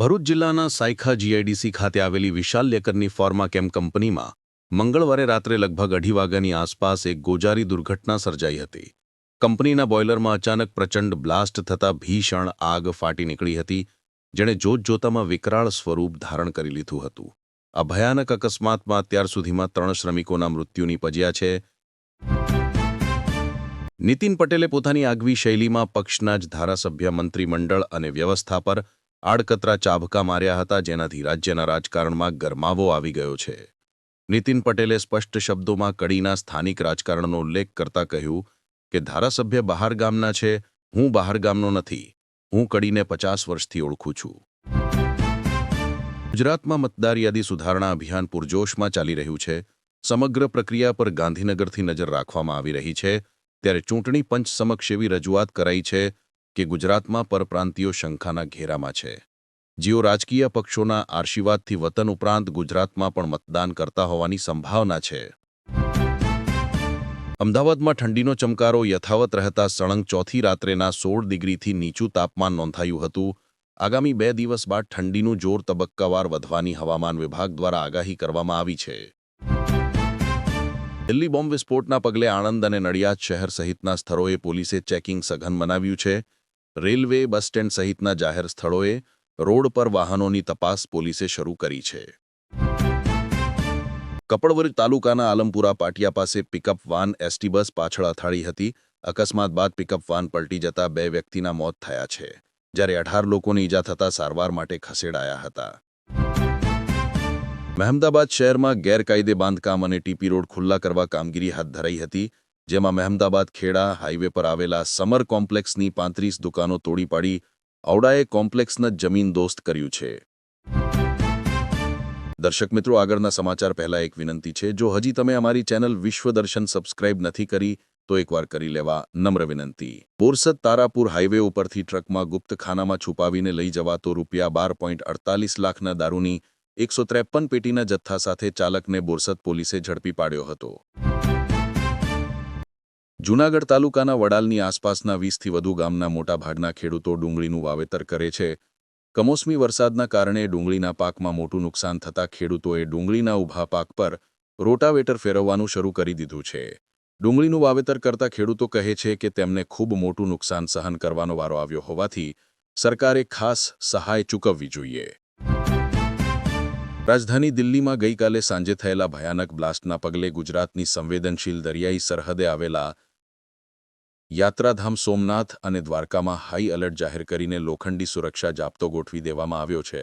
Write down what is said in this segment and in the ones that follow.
ભરૂચ જિલ્લાના સાયખા જીઆઈડીસી ખાતે આવેલી વિશાલ લેકરની ફોર્માકેમ કંપનીમાં મંગળવારે રાત્રે લગભગ અઢી વાગ્યાની આસપાસ એક ગોજારી દુર્ઘટના સર્જાઈ હતી. કંપનીના બોઇલરમાં અચાનક પ્રચંડ બ્લાસ્ટ થતાં ભીષણ આગ ફાટી નીકળી હતી, જેણે જોતજોતામાં વિકરાળ સ્વરૂપ ધારણ કરી લીધું હતું. આ ભયાનક અકસ્માતમાં અત્યાર સુધીમાં ત્રણ શ્રમિકોના મૃત્યુ નિપજ્યા છે. નીતિન પટેલે પોતાની આગવી શૈલીમાં પક્ષના જ ધારાસભ્ય, મંત્રીમંડળ અને વ્યવસ્થા પર આડકતરા ચાભકા માર્યા હતા જેનાથી રાજ્યના રાજકારણમાં ગરમાવો આવી ગયો છે. નીતિન પટેલે સ્પષ્ટ શબ્દોમાં કડીના સ્થાનિક રાજકારણનો ઉલ્લેખ કરતા કહ્યું કે, ધારાસભ્ય બહાર ગામના છે, હું બહારગામનો નથી, હું કડીને પચાસ વર્ષથી ઓળખું છું. ગુજરાતમાં મતદાર યાદી સુધારણા અભિયાન પૂરજોશમાં ચાલી રહ્યું છે. સમગ્ર પ્રક્રિયા પર ગાંધીનગરથી નજર રાખવામાં આવી રહી છે. ત્યારે ચૂંટણી પંચ સમક્ષ એવી રજૂઆત કરાઈ છે કે ગુજરાતમાં પરપ્રાંતિયો શંખાના ઘેરામાં છે. જેઓ રાજકીય પક્ષોના આશીર્વાદથી વતન ઉપરાંત ગુજરાતમાં પણ મતદાન કરતા હોવાની સંભાવના છે. અમદાવાદમાં ઠંડીનો ચમકારો યથાવત રહેતા સળંગ ચોથી રાત્રેના સોળ ડિગ્રીથી નીચું તાપમાન નોંધાયું હતું. આગામી બે દિવસ બાદ ઠંડીનું જોર તબક્કાવાર વધવાની હવામાન વિભાગ દ્વારા આગાહી કરવામાં આવી છે. દિલ્હી બોમ્બ વિસ્ફોટના પગલે આણંદ અને નડિયાદ શહેર સહિતના સ્થળોએ પોલીસે ચેકિંગ સઘન બનાવ્યું છે. રેલવે બસ સ્ટેન્ડ સહિતના જાહેર સ્થળોએ રોડ પર વાહનોની તપાસ પોલીસે શરૂ કરી છે. કપડવર્ગ તાલુકાના આલમપુરા પાટિયા પાસે પિકઅપ વાન એસટી બસ પાછળ અથાળી હતી. અકસ્માત બાદ પિકઅપ વાન પલટી જતા બે વ્યક્તિના મોત થયા છે, જ્યારે અઢાર લોકોને ઈજા થતા સારવાર માટે ખસેડાયા હતા. મહેમદાબાદ શહેરમાં ગેરકાયદે બાંધકામ અને ટીપી રોડ ખુલ્લા કરવા કામગીરી હાથ ધરાઈ હતી. જેમાં મહેમદાબાદ ખેડા હાઇવે પર આવેલા સમર કોમ્પ્લેક્સની પાંત્રીસ દુકાનો તોડી પાડી ઔડાએ કોમ્પ્લેક્સના જમીન દોસ્ત કર્યું છે. દર્શક મિત્રો, આગળના સમાચાર પહેલા એક વિનંતી છે. જો હજી તમે અમારી ચેનલ વિશ્વદર્શન સબસ્ક્રાઇબ નથી કરી, તો એકવાર કરી લેવા નમ્ર વિનંતી. બોરસદ તારાપુર હાઇવે ઉપરથી ટ્રકમાં ગુપ્ત ખાનામાં છુપાવીને લઈ જવાતો રૂપિયા બાર લાખના દારૂની એકસો પેટીના જથ્થા સાથે ચાલકને બોરસદ પોલીસે ઝડપી પાડ્યો હતો. જૂનાગઢ તાલુકાના વડાલની આસપાસના વીસથી વધુ ગામના મોટાભાગના ખેડૂતો ડુંગળીનું વાવેતર કરે છે. કમોસમી વરસાદના કારણે ડુંગળીના પાકમાં મોટું નુકસાન થતાં ખેડૂતોએ ડુંગળીના ઊભા પાક પર રોટાવેટર ફેરવવાનું શરૂ કરી દીધું છે. ડુંગળીનું વાવેતર કરતા ખેડૂતો કહે છે કે તેમને ખૂબ મોટું નુકસાન સહન કરવાનો વારો આવ્યો હોવાથી સરકારે ખાસ સહાય ચૂકવવી જોઈએ. રાજધાની દિલ્હીમાં ગઈકાલે સાંજે થયેલા ભયાનક બ્લાસ્ટના પગલે ગુજરાતની સંવેદનશીલ દરિયાઈ સરહદે આવેલા યાત્રાધામ સોમનાથ અને દ્વારકામાં હાઈ એલર્ટ જાહેર કરીને લોખંડી સુરક્ષા જાપ્તો ગોઠવી દેવામાં આવ્યો છે.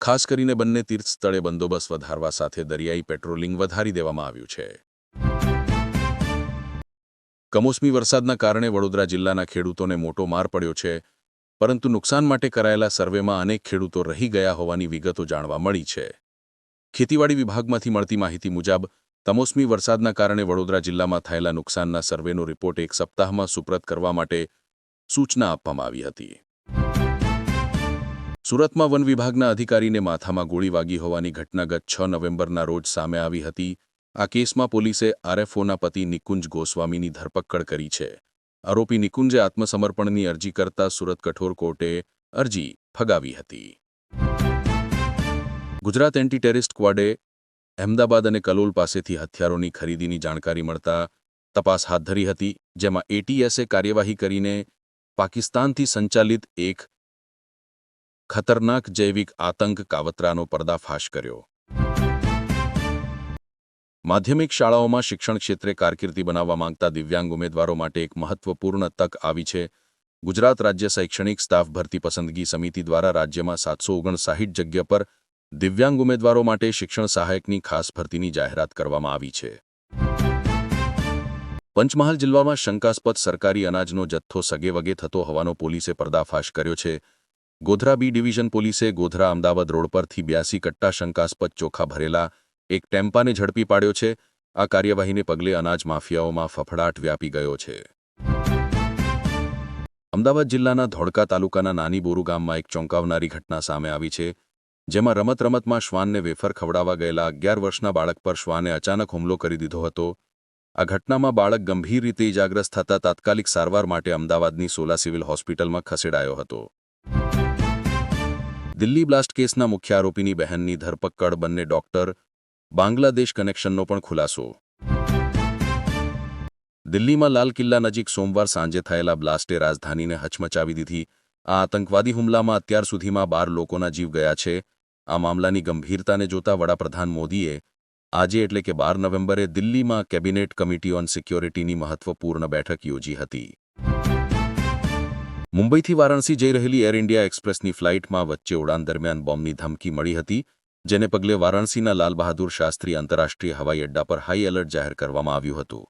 ખાસ કરીને બંને તીર્થસ્થળે બંદોબસ્ત વધારવા સાથે દરિયાઈ પેટ્રોલિંગ વધારી દેવામાં આવ્યું છે. કમોસમી વરસાદના કારણે વડોદરા જિલ્લાના ખેડૂતોને મોટો માર પડ્યો છે, પરંતુ નુકસાન માટે કરાયેલા સર્વેમાં અનેક ખેડૂતો રહી ગયા હોવાની વિગતો જાણવા મળી છે. ખેતીવાડી વિભાગમાંથી મળતી માહિતી મુજબ તમોસમી વરસાદના કારણે વડોદરા જિલ્લામાં થયેલા નુકસાનના સર્વેનો રિપોર્ટ એક સપ્તાહમાં સુપ્રત કરવા માટે સૂચના આપવામાં આવી હતી. સુરતમાં વન વિભાગના અધિકારીને માથામાં ગોળી વાગી હોવાની ઘટના ગત છ નવેમ્બરના રોજ સામે આવી હતી. આ કેસમાં પોલીસે આરએફઓના પતિ નિકુંજ ગોસ્વામીની ધરપકડ કરી છે. આરોપી નિકુંજે આત્મસમર્પણની અરજી કરતા સુરત કઠોર કોર્ટે અરજી ફગાવી હતી. ગુજરાત એન્ટી ટેરરિસ્ટ ક્વાડે અહેમદાબાદ અને કલોલ પાસેથી હથિયારોની ખરીદીની જાણકારી મળતા તપાસ હાથ ધરી હતી, જેમાં એટીએસે કાર્યવાહી કરીને પાકિસ્તાનથી સંચાલિત એક ખતરનાક જૈવિક આતંક કાવતરાનો પર્દાફાશ કર્યો. માધ્યમિક શાળાઓમાં શિક્ષણ ક્ષેત્રે કારકિર્દી બનાવવા માંગતા દિવ્યાંગ ઉમેદવારો માટે એક મહત્વપૂર્ણ તક આવી છે. ગુજરાત રાજ્ય શૈક્ષણિક સ્ટાફ ભરતી પસંદગી સમિતિ દ્વારા રાજ્યમાં સાતસો ઓગણસાહીઠ જગ્યા પર દિવ્યાંગ ઉમેદવારો માટે શિક્ષણ સહાયકની ખાસ ભરતીની જાહેરાત કરવામાં આવી છે. પંચમહાલ જિલ્લામાં શંકાસ્પદ સરકારી અનાજનો જથ્થો સગેવગે થતો હોવાનો પોલીસે પર્દાફાશ કર્યો છે. ગોધરા બી ડિવિઝન પોલીસે ગોધરા અમદાવાદ રોડ પરથી બ્યાસી કટ્ટા શંકાસ્પદ ચોખા ભરેલા એક ટેમ્પાને ઝડપી પાડ્યો છે. આ કાર્યવાહીને પગલે અનાજ માફિયાઓમાં ફફડાટ વ્યાપી ગયો છે. અમદાવાદ જિલ્લાના ધોળકા તાલુકાના નાની બોરુ ગામમાં એક ચોંકાવનારી ઘટના સામે આવી છે. જેમાં રમત રમતમાં શ્વાનને વેફર ખવડાવવા ગયેલા અગિયાર વર્ષના બાળક પર શ્વાને અચાનક હુમલો કરી દીધો હતો. આ ઘટનામાં બાળક ગંભીર રીતે ઇજાગ્રસ્ત થતા તાત્કાલિક સારવાર માટે અમદાવાદની સોલા સિવિલ હોસ્પિટલમાં ખસેડાયો હતો. દિલ્હી બ્લાસ્ટ કેસના મુખ્ય આરોપીની બહેનની ધરપકડ બંને ડોક્ટર, બાંગ્લાદેશ કનેક્શનનો પણ ખુલાસો. દિલ્હીમાં લાલ કિલ્લા નજીક સોમવાર સાંજે થયેલા બ્લાસ્ટે રાજધાનીને હચમચાવી દીધી. આ આતંકવાદી હુમલામાં અત્યાર સુધીમાં બાર લોકોના જીવ ગયા છે. આ મામલાની ગંભીરતાને જોતા વડાપ્રધાન મોદીએ આજે એટલે કે બાર નવેમ્બરે દિલ્હીમાં કેબિનેટ કમિટી ઓન સિક્યોરિટીની મહત્વપૂર્ણ બેઠક યોજી હતી. મુંબઈથી વારાણસી જઈ રહેલી એર ઇન્ડિયા એક્સપ્રેસની ફ્લાઇટમાં વચ્ચે ઉડાન દરમિયાન બોમ્બની ધમકી મળી હતી, જેને પગલે વારાણસીના લાલ બહાદુર શાસ્ત્રી આંતરરાષ્ટ્રીય હવાઈ અડ્ડા પર હાઈ એલર્ટ જાહેર કરવામાં આવ્યું હતું.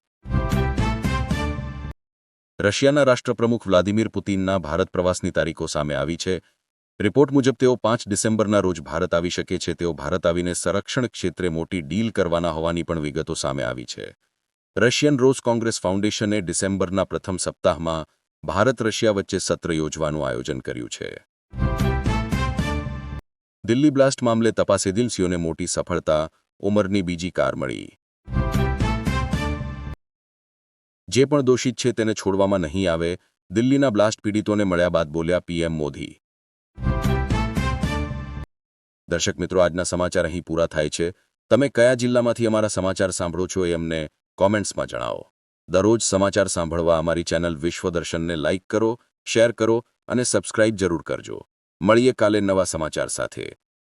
રશિયાના રાષ્ટ્રપ્રમુખ વ્લાદિમીર પુતિનના ભારત પ્રવાસની તારીખો સામે આવી છે રિપોર્ટ મુજબ તેઓ પાંચ ડિસેમ્બરના રોજ ભારત આવી શકે છે. તેઓ ભારત આવીને સંરક્ષણ ક્ષેત્રે મોટી ડીલ કરવાના હોવાની પણ વિગતો સામે આવી છે. રશિયન રોઝ કોંગ્રેસ ફાઉન્ડેશને ડિસેમ્બરના પ્રથમ સપ્તાહમાં ભારત રશિયા વચ્ચે સત્ર યોજવાનું આયોજન કર્યું છે. દિલ્હી બ્લાસ્ટ મામલે તપાસ એજન્સીઓને મોટી સફળતા, ઉમરની બીજી કાર મળી. જે પણ દોષિત છે તેને છોડવામાં નહીં આવે, દિલ્હીના બ્લાસ્ટ પીડિતોને મળ્યા બાદ બોલ્યા પીએમ મોદી. દર્શક મિત્રો, આજના સમાચાર અહીં પૂરા થાય છે. તમે કયા જિલ્લામાંથી અમારા સમાચાર સાંભળો છો એ અમને કોમેન્ટ્સમાં જણાવો. દરરોજ સમાચાર સાંભળવા અમારી ચેનલ વિશ્વદર્શનને લાઇક કરો, શેર કરો અને સબસ્ક્રાઇબ જરૂર કરજો. મળીએ કાલે નવા સમાચાર સાથે.